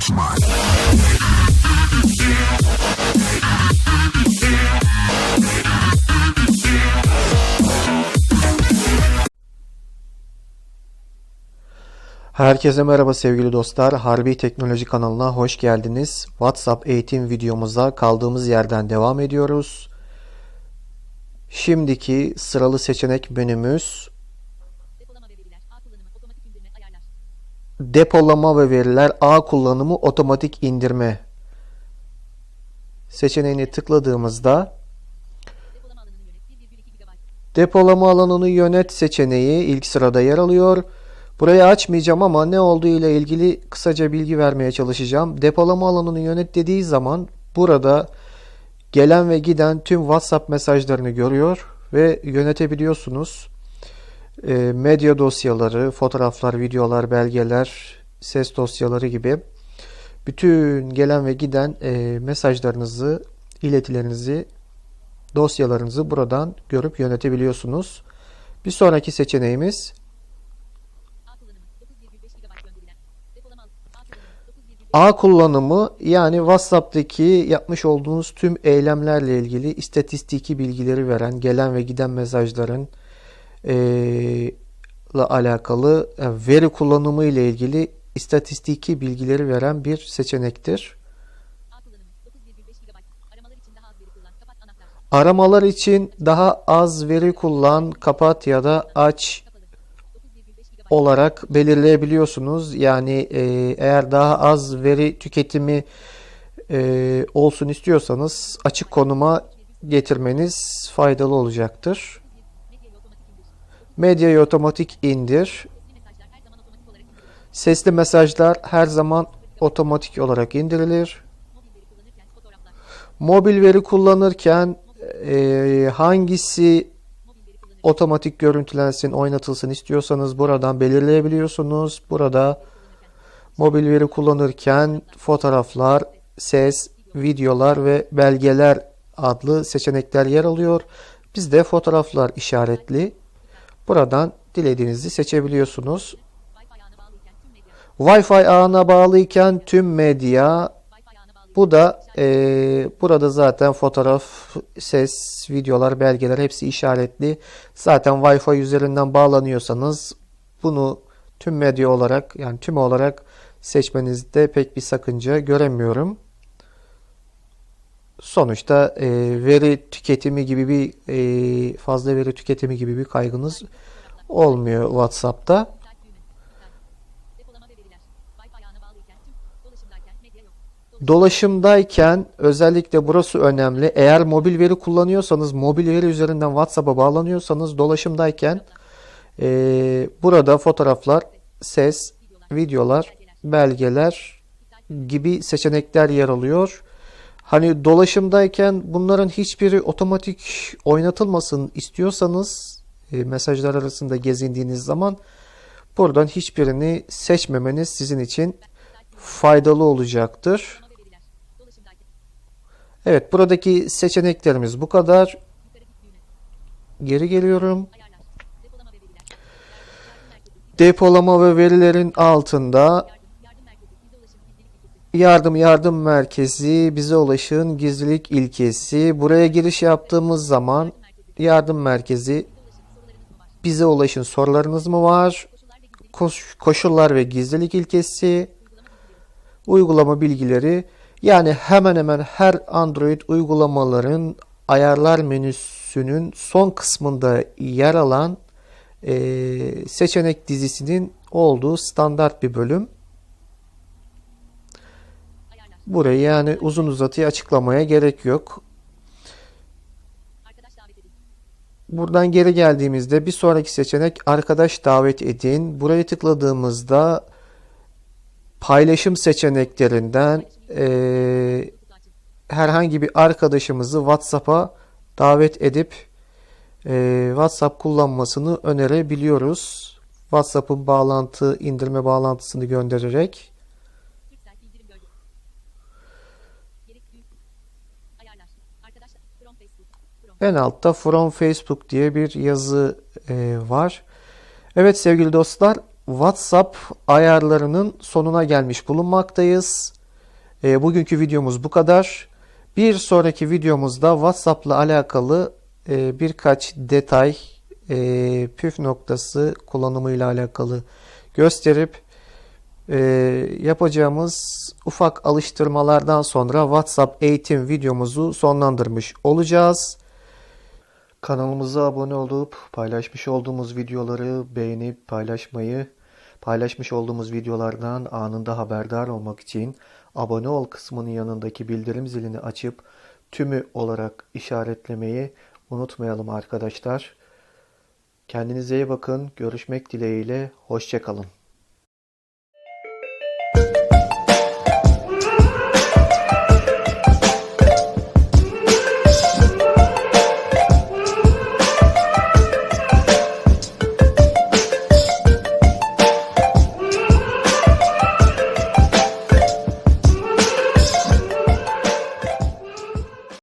başlar. Herkese merhaba sevgili dostlar. Harbi Teknoloji kanalına hoş geldiniz. WhatsApp eğitim videomuza kaldığımız yerden devam ediyoruz. Şimdiki sıralı seçenek menümüz Depolama ve veriler. A kullanımı. Otomatik indirme. Ayarlar. Depolama ve veriler ağ kullanımı otomatik indirme seçeneğini tıkladığımızda Depolama alanını yönet. 1,2 GB. depolama alanını yönet seçeneği ilk sırada yer alıyor. Burayı açmayacağım ama ne olduğu ile ilgili kısaca bilgi vermeye çalışacağım. Depolama alanını yönet dediği zaman burada gelen ve giden tüm WhatsApp mesajlarını görüyor ve yönetebiliyorsunuz. E, medya dosyaları, fotoğraflar, videolar, belgeler, ses dosyaları gibi bütün gelen ve giden e, mesajlarınızı, iletilerinizi, dosyalarınızı buradan görüp yönetebiliyorsunuz. Bir sonraki seçeneğimiz A kullanımı. 9,5 GB gönderilen. Depolama alanı. A kullanımı. 9,5 ağ kullanımı yani WhatsApp'taki yapmış olduğunuz tüm eylemlerle ilgili istatistiki bilgileri veren, gelen ve giden mesajların eee, la alakalı yani veri kullanımı ile ilgili istatistiki bilgileri veren bir seçenektir. A kullanımı. 9,5 GB. Aramalar için daha az veri kullan. Kapat ya da aç Kapalı. 9,5 GB. olarak belirleyebiliyorsunuz. Yani e, eğer daha az veri tüketimi e, olsun istiyorsanız açık konuma getirmeniz faydalı olacaktır. Medyayı otomatik indir. Sesli mesajlar her zaman otomatik olarak indirilir. Mobil veri kullanırken e, hangisi otomatik görüntülensin, oynatılsın istiyorsanız buradan belirleyebiliyorsunuz. Burada mobil veri kullanırken fotoğraflar, ses, videolar ve belgeler adlı seçenekler yer alıyor. Bizde fotoğraflar işaretli. Buradan dilediğinizi seçebiliyorsunuz. Wi-Fi ağına bağlıyken tüm medya. Bu da eee, burada zaten fotoğraf, ses, videolar, belgeler hepsi işaretli. Zaten Wi-Fi üzerinden bağlanıyorsanız bunu tüm medya olarak yani tüm olarak seçmenizde pek bir sakınca göremiyorum. Sonuçta eee, veri tüketimi gibi bir eee, fazla veri tüketimi gibi bir kaygınız olmuyor WhatsApp'ta. Dolaşımdayken özellikle burası önemli. Eğer mobil veri kullanıyorsanız, mobil veri üzerinden WhatsApp'a bağlanıyorsanız dolaşımdayken eee, burada fotoğraflar, ses, videolar, belgeler gibi seçenekler yer alıyor. Hani dolaşımdayken bunların hiçbiri otomatik oynatılmasın istiyorsanız e, mesajlar arasında gezindiğiniz zaman buradan hiçbirini seçmemeniz sizin için faydalı olacaktır. Evet, buradaki seçeneklerimiz bu kadar. Geri geliyorum. Depolama ve verilerin altında Yardım. Yardım merkezi. Bize ulaşın. Gizlilik ilkesi. Buraya giriş yaptığımız zaman yardım merkezi, Bize ulaşın. Sorularınız mı var? Koş- koşullar ve gizlilik ilkesi, Uygulama bilgileri. Yani hemen hemen her Android uygulamaların ayarlar menüsünün son kısmında yer alan eee, seçenek dizisinin olduğu standart bir bölüm. Burayı yani uzun uzatıya açıklamaya gerek yok. Buradan geri geldiğimizde bir sonraki seçenek arkadaş davet edin. Burayı tıkladığımızda paylaşım seçeneklerinden açın. herhangi bir arkadaşımızı WhatsApp'a davet edip eee, WhatsApp kullanmasını önerebiliyoruz. WhatsApp'ın bağlantı indirme bağlantısını göndererek Türksel bildirim bölge. Gerek düğüm. Ayarlar. Arkadaşlar. From Facebook. From. En altta From Facebook diye bir yazı e, var. Evet sevgili dostlar, WhatsApp ayarlarının sonuna gelmiş bulunmaktayız. E, bugünkü videomuz bu kadar. Bir sonraki videomuzda WhatsApp'la alakalı e, birkaç detay, e, püf noktası kullanımıyla alakalı gösterip e, yapacağımız ufak alıştırmalardan sonra WhatsApp eğitim videomuzu sonlandırmış olacağız. Kanalımıza abone olup paylaşmış olduğumuz videoları beğenip paylaşmayı, paylaşmış olduğumuz videolardan anında haberdar olmak için abone ol kısmının yanındaki bildirim zilini açıp tümü olarak işaretlemeyi unutmayalım arkadaşlar. Kendinize iyi bakın. Görüşmek dileğiyle. Hoşçakalın.